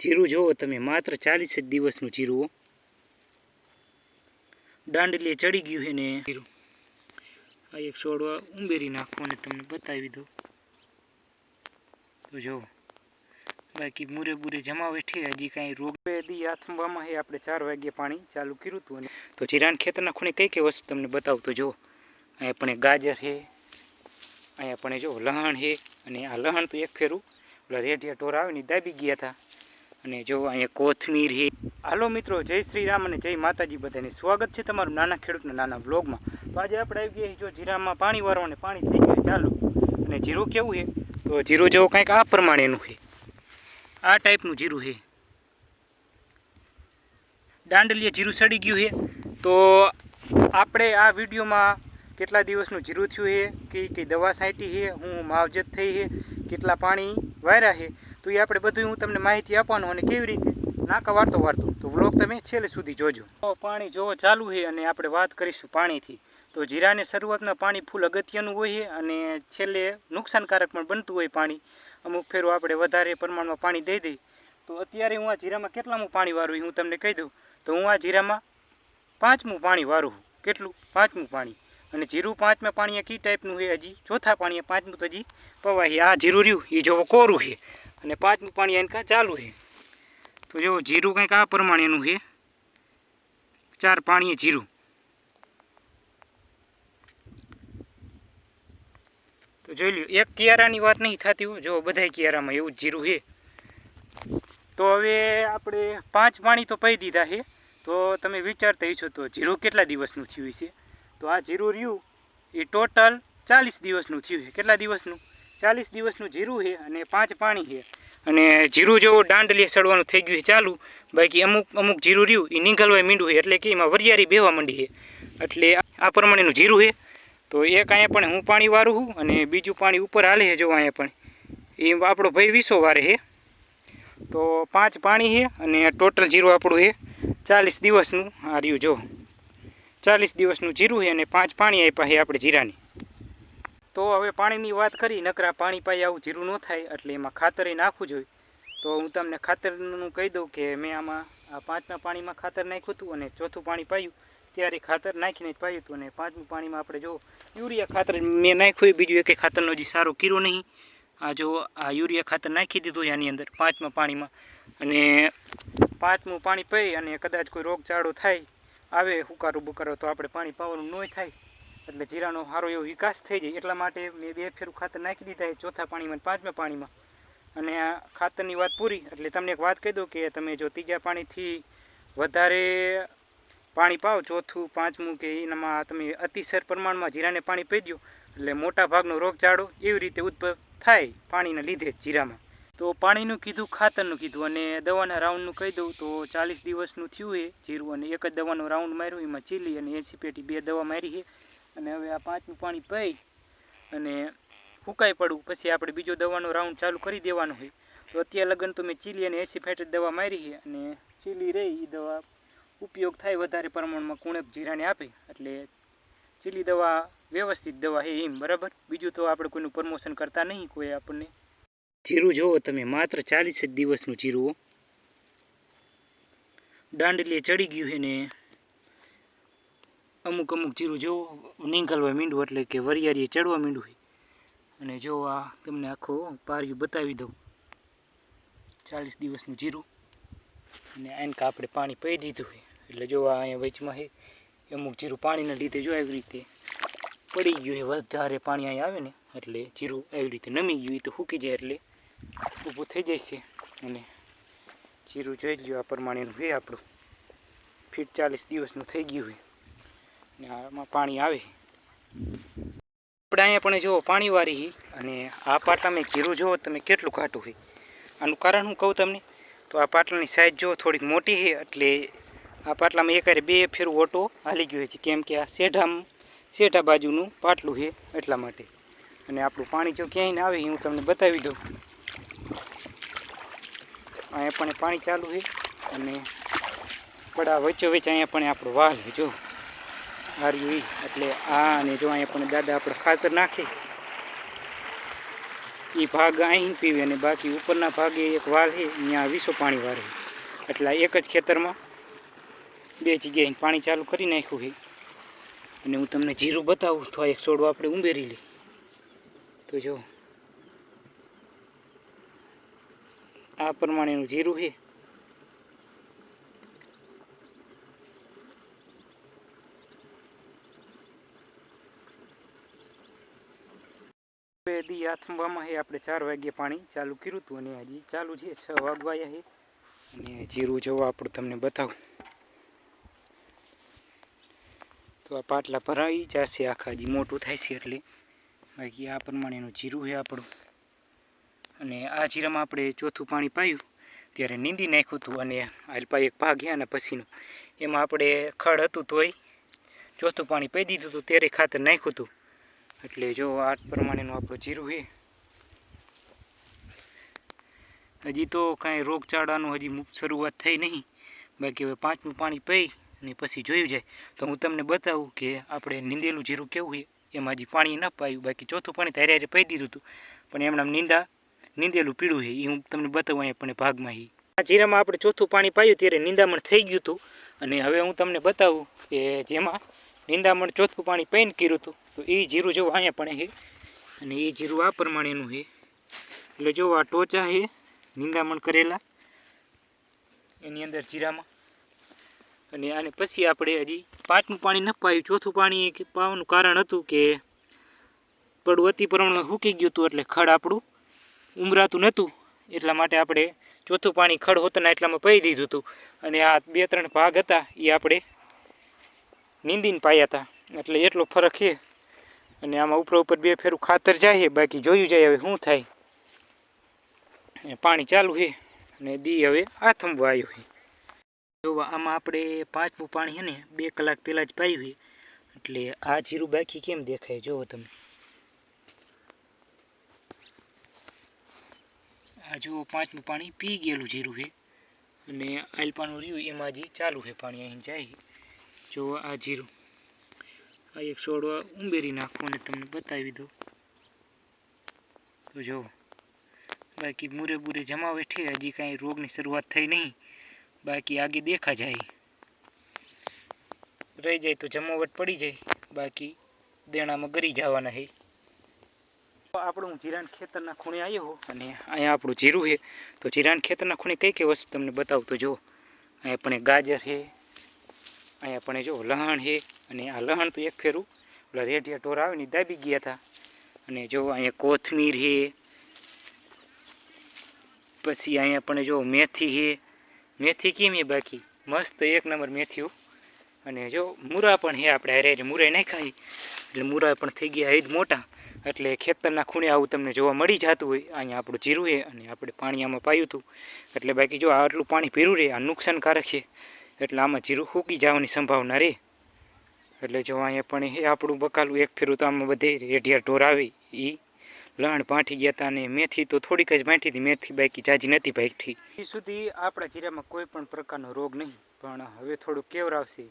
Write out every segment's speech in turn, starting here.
જીરું જુઓ તમે, માત્ર ચાલીસ જ દિવસનું જીરું. દાંડલીએ ચડી ગયું છે ને જીરું. આ એક છોડવા ઉંબેરી નાખો અને તમને બતાવી દઉં. તો બાકી મૂરે બૂરે જમાવે છે, હજી કાંઈ રોગ દી આથમવામાં છે, આપણે ચાર વાગ્યે પાણી ચાલુ કર્યું હતું અને તો જીરાણ ખેતરના ખૂણે કઈ કઈ વસ્તુ તમને બતાવતો જો અહીંયા પણ ગાજર છે, અહીંયા પણ જો લહણ છે, અને આ લહણ તો એક ફેરું. ઓલા રેઢિયા ટોરા આવે ને દાબી ગયા હતા. અને જો અહીંયા કોથમીર હે. હાલો મિત્રો, જય શ્રી રામ અને જય માતાજી. બધાને સ્વાગત છે તમારું નાના ખેડૂતના નાના બ્લોગમાં તો આજે આપણે આવી ગયા જો જીરામાં પાણી વારવાને પાણી થઈ ગયું ચાલો. અને જીરું કેવું છે? તો જીરું જેવું કંઈક આ પ્રમાણેનું છે. આ ટાઈપનું જીરું છે. દાંડલીએ જીરું સડી ગયું છે. તો આપણે આ વિડીયોમાં કેટલા દિવસનું જીરું થયું છે? કઈ કઈ દવા છાંટી છે? હું માવજત થઈ છે. કેટલા પાણી વાર્યા છે? તો એ આપણે બધું હું તમને માહિતી આપવાનું અને કેવી રીતે નાકા વાર્તો વાર્તો તો વ્લોગ તમે છેલ્લે સુધી જોજો. પાણી જોવો ચાલુ છે અને આપણે વાત કરીશું પાણીથી. તો જીરાને શરૂઆતમાં પાણી ફૂલ અગત્યનું હોય છે અને છેલ્લે નુકસાનકારક પણ બનતું હોય પાણી. અમુક ફેરો આપણે વધારે પ્રમાણમાં પાણી દઈ દઈએ. તો અત્યારે હું આ જીરામાં કેટલામું પાણી વારું હું તમને કહી દઉં. તો હું આ જીરામાં પાંચમું પાણી વારું છું. કેટલું? પાંચમું પાણી. અને જીરું પાંચમા પાણી કી ટાઈપનું છે હજી? ચોથા પાણી પાંચમું તો હજી પવાય આ જીરું રહ્યું, એ જોવો કોરું છે. અને પાંચમું પાણી એને કાં ચાલુ છે. તો જો જીરું કંઈક આ પ્રમાણેનું છે. ચાર પાણીએ જીરું. તો જોઈ લ્યો, એક કિયારાની વાત નહીં થતી હોય જો બધાય કિયારામાં એવું જીરું છે. તો હવે આપણે પાંચ પાણી તો પહી દીધા છે. તો તમે વિચારતા હશો તો જીરું કેટલા દિવસનું થયું છે તો આ જીરું રહ્યું એ ટોટલ ચાલીસ દિવસનું થયું છે. કેટલા દિવસનું? ચાલીસ દિવસનું જીરું છે અને પાંચ પાણી છે. અને જીરું જેવો દાંડલી સડવાનું થઈ ગયું છે ચાલુ. બાકી અમુક અમુક જીરું રહ્યું એ નીંગલવાય મીંડું છે, એટલે કે એમાં વરિયારી બેવા માંડી છે. એટલે આ પ્રમાણેનું જીરું છે. તો એક અહીંયા પણ હું પાણી વારું છું અને બીજું પાણી ઉપર હાલે છે જો અહીંયા પણ. એ આપણો ભાઈ વીસો વારે છે. તો પાંચ પાણી છે અને ટોટલ જીરું આપણું છે ચાલીસ દિવસનું. આ રહ્યું જો. ચાલીસ દિવસનું જીરું છે અને પાંચ પાણી આપ્યા છે આપણે જીરાની. તો હવે પાણીની વાત કરી, નકરા પાણી પાઈ આવું જીરું ન થાય એટલે એમાં ખાતર નાખવું જોઈએ. તો હું તમને ખાતરનું કહી દઉં કે મેં આમાં આ પાંચમા પાણીમાં ખાતર નાખ્યું હતું અને ચોથું પાણી પાયું. ત્યારે ખાતર નાખીને જ પાયું હતું અને પાંચમું પાણીમાં આપણે જો યુરિયા ખાતર મેં નાખ્યું બીજું એક ખાતરનો જે સારો કીરો નહીં. આ જો આ યુરિયા ખાતર નાખી દીધું આની અંદર પાંચમા પાણીમાં. અને પાંચમું પાણી પી અને કદાચ કોઈ રોગચાળો થાય, આવે, હુકારો બુકારો તો આપણે પાણી પાવાનું ન થાય. એટલે જીરાનો સારો એવો વિકાસ થઈ જાય એટલા માટે મેં બે ફેરું ખાતર નાખી દીધા છે ચોથા પાણીમાં પાંચમા પાણીમાં. અને આ ખાતરની વાત પૂરી, એટલે તમને એક વાત કહી દઉં કે તમે જો ત્રીજા પાણીથી વધારે પાણી પાવ ચોથું, પાંચમું કે એનામાં તમે અતિસર પ્રમાણમાં જીરાને પાણી પી દો, એટલે મોટા ભાગનો રોગચાળો એવી રીતે ઉદ્ભવ થાય પાણીના લીધે જીરામાં. તો પાણીનું કીધું, ખાતરનું કીધું અને દવાના રાઉન્ડનું કહી દઉં તો ચાલીસ દિવસનું થયું એ જીરું અને એક જ દવાનો રાઉન્ડ માર્યો, એમાં ચીલી અને એસી પેટી બે દવા મારી છે. અને હવે આ પાંચનું પાણી પી અને ફૂંકાઈ પડવું. પછી આપણે બીજો દવાનો રાઉન્ડ ચાલુ કરી દેવાનો હોય તો અત્યારે લગન તો મેં ચીલી અને એસી ફેટ દવા મારી છે અને ચીલી રહી. એ દવા ઉપયોગ થાય વધારે પ્રમાણમાં કુણેપ જીરાને આપે. એટલે ચીલી દવા વ્યવસ્થિત દવા છે એમ, બરાબર? બીજું તો આપણે કોઈનું પ્રમોશન કરતા નહીં, કોઈ આપણને. જીરું જુઓ તમે, માત્ર ચાલીસ જ દિવસનું જીરું દાંડલીએ ચડી ગયું છે ને અમુક અમુક જીરું જો નીકળવા મીંડું એટલે કે વરિયારીએ ચડવા મીંડું હોય. અને જો આ તમને આખો પાર્યું બતાવી દઉં. ચાલીસ દિવસનું જીરું. અને આનકા આપણે પાણી પી દીધું હોય. એટલે જો આ અહીંયા વચમાં છે અમુક જીરું પાણીના લીધે જો આવી રીતે પડી ગયું હોય વધારે પાણી અહીંયા આવે ને, એટલે જીરું આવી રીતે નમી ગયું તો સૂકી જાય એટલે ઊભું થઈ જાય છે. અને જીરું જોઈ લ્યો, આ પ્રમાણેનું હોય આપણું. ફીટ ચાલીસ દિવસનું થઈ ગયું છે ને આમાં પાણી આવે. આપણે અહીંયા પણ જુઓ પાણી વારી હી અને આ પાટામાં જીરું જુઓ તમે કેટલું ઘાટું છે આનું કારણ હું કહું તમને? તો આ પાટલાની સાઈઝ જુઓ થોડીક મોટી છે એટલે આ પાટલામાં એકારે બે ફેરું ઓટો હાલી ગયો છે. કેમ કે આ સેઢામ શેઢા બાજુનું પાટલું છે એટલા માટે. અને આપણું પાણી જો ક્યાંય ના આવે હું તમને બતાવી દઉં. અહીંયા પણ પાણી ચાલુ છે અને પડા વચ્ચે વચ્ચે અહીંયા પણ આપણો વાલ જો. હાર્યું એટલે આ અને જો અહીંયા પણ દાદા આપણે ખાતર નાખી. એ ભાગ અહીં પીવે અને બાકી ઉપરના ભાગે એક વાળે ત્યાં વીસો પાણી વાળે એટલે એક જ ખેતરમાં બે જગ્યાએ પાણી ચાલુ કરી નાખ્યું છે. અને હું તમને જીરું બતાવું, તો એક છોડવા આપણે ઉમેરી લઈ તો જો, આ પ્રમાણેનું જીરું છે. હવે દી આથમવામાં છે આપણે ચાર વાગ્યે પાણી ચાલુ કર્યું હતું અને હજી ચાલુ છે. છ વાગવાયા છે અને જીરું જોવા આપણું તમને બતાવું. તો આ પાટલા ભરાઈ જશે. આખા હજી મોટું થાય છે એટલે બાકી આ પ્રમાણેનું જીરું છે આપણું. અને આ જીરામાં આપણે ચોથું પાણી પાયું ત્યારે નીંદી નાખ્યું હતું અને આલપા એક ભાગ ગયા અને પછીનું. એમાં આપણે ખડ હતું તોય ચોથું પાણી પહી દીધું હતું. ત્યારે ખાતર નાખ્યું હતું. એટલે જો આ પ્રમાણેનું આપણું જીરું છે. હજી તો કાંઈ રોગચાળાનું હજી શરૂઆત થઈ નહીં. બાકી હવે પાંચમું પાણી પી અને પછી જોયું જાય. તો હું તમને બતાવું કે આપણે નીંદેલું જીરું કેવું છે. એમાં હજી પાણી ન પાયું. બાકી ચોથું પાણી ત્યારે હારે પી દીધું હતું. પણ એમણે નીંદા નીંદેલું પીળું છે. એ હું તમને બતાવું અહીંયા પણ ભાગમાં એ આ જીરામાં આપણે ચોથું પાણી પાયું ત્યારે નીંદામણ થઈ ગયું હતું. અને હવે હું તમને બતાવું કે જેમાં નિંદામણ ચોથું પાણી પૈન કર્યું હતું. તો એ જીરું જો અહીંયા પણ છે અને એ જીરું આ પ્રમાણેનું છે એટલે જો આ ટોચા છે નિંદામણ કરેલા. એની અંદર જીરામાં. અને આને પછી આપણે હજી પાંચમું પાણી ન પાયું ચોથું પાણી પાવાનું કારણ હતું કે પડું અતિ પ્રમાણમાં સૂકી ગયું હતું એટલે ખડ આપણું ઉમરાતું નહોતું. એટલા માટે આપણે ચોથું પાણી ખડ હોતાના એટલામાં પહી દીધું હતું. અને આ બે ત્રણ ભાગ હતા એ આપણે નીંદીને પાયા હતા એટલે એટલો ફરક છે. અને આમાં ઉપર ઉપર બે ફેરું ખાતર જાય બાકી જોયું જાય હવે શું થાય. પાણી ચાલુ છે અને દી હવે આથમવા આવ્યું છે. જો આમાં આપણે પાંચમું પાણી છે ને, બે કલાક પહેલાં જ પાયું છે. એટલે આ જીરું બાકી કેમ દેખાય? જુઓ તમે. આ જુઓ, પાંચમું પાણી પી ગયેલું જીરું છે. અને આલપાનું રહ્યું, એમાં જે ચાલુ છે પાણી, અહીં જાય છે. જો આ જીરું. આ એક છોડવા ઉમેરી નાખો અને તમને બતાવી દઉં. તો જુઓ. બાકી મૂરે બૂરે જમા છે હજી કાંઈ રોગની શરૂઆત થઈ નહીં. બાકી આગે દેખા જાય. રહી જાય તો જમાવટ પડી જાય. બાકી દેણામાં ગરી જવાના છે આપણું જીરાન ખેતરના ખૂણે આવ્યો હો, અને અહીંયા આપણું જીરું છે તો જીરાન ખેતરના ખૂણે કઈ કઈ વસ્તુ તમને બતાવું તો જો અહીંયા પણ ગાજર છે અહીંયા પણ જો લહણ છે અને આ લહણ તો એક ફેરું. ઓલા રેઢિયા ઢોર આવે ને દાબી ગયા હતા અને જો અહીંયા કોથમીર છે, પછી અહીંયા પણ જો મેથી છે. મેથી કેમ છે બાકી? મસ્ત એક નંબર મેથીઓ અને જો મૂરા પણ હે આપણે હારે મૂરા નાખાય એટલે મૂરા પણ થઈ ગયા હેજ મોટા. એટલે ખેતરના ખૂણે આવું તમને જોવા મળી જતું હોય. અહીંયા આપણું જીરું છે અને આપણે પાણી આમાં પાયું હતું. એટલે બાકી જો આટલું પાણી પીરું રહે, આ નુકસાનકારક છે. એટલે આમાં જીરું સૂકી જવાની સંભાવના રહે એટલે જો અહીંયા પણ એ આપણું બકાલું એક ફેરું તો આમાં બધે રેઢિયા ઢોર આવે એ લણ ભાંઠી ગયા હતા અને મેથી તો થોડીક જ ભાંઠી હતી મેથી બાકી જાજી નથી ભાંઠી એ સુધી આપણા જીરામાં કોઈ પણ પ્રકારનો રોગ નહીં, પણ હવે થોડું કેવરાવશે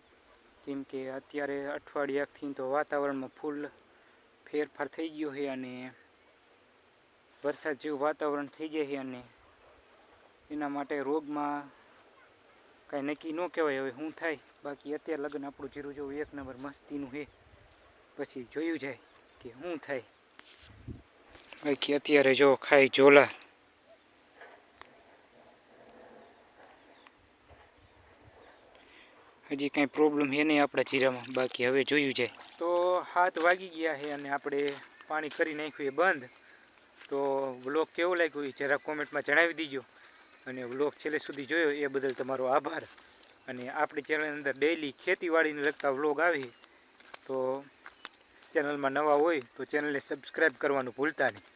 કેમ કે અત્યારે અઠવાડિયાથી તો વાતાવરણમાં ફૂલ ફેરફાર થઈ ગયો છે અને વરસાદ જેવું વાતાવરણ થઈ જાય છે અને એના માટે રોગમાં કાંઈ નક્કી ન કહેવાય. હવે શું થાય? બાકી અત્યારે લગ્ન આપણું જીરું જેવું એક નંબર મસ્તીનું છે. પછી જોયું જાય કે શું થાય. બાકી અત્યારે જો ખાઈ ઝોલા. હજી કાંઈ પ્રોબ્લેમ છે નહીં આપણા જીરામાં. બાકી હવે જોયું જાય. તો હાથ વાગી ગયા છે અને આપણે પાણી કરી નાખ્યું એ બંધ. તો બ્લોક કેવો લાગ્યો જરા કોમેન્ટમાં જણાવી દીજો. અને વ્લોગ છેલ્લે સુધી જોયો, એ બદલ તમારો આભાર. અને આપણી ચેનલ અંદર ડેઈલી ખેતીવાડીને લગતા વ્લોગ આવે, તો ચેનલમાં નવા હોય, તો ચેનલને સબસ્ક્રાઈબ કરવાનું ભૂલતા નહીં.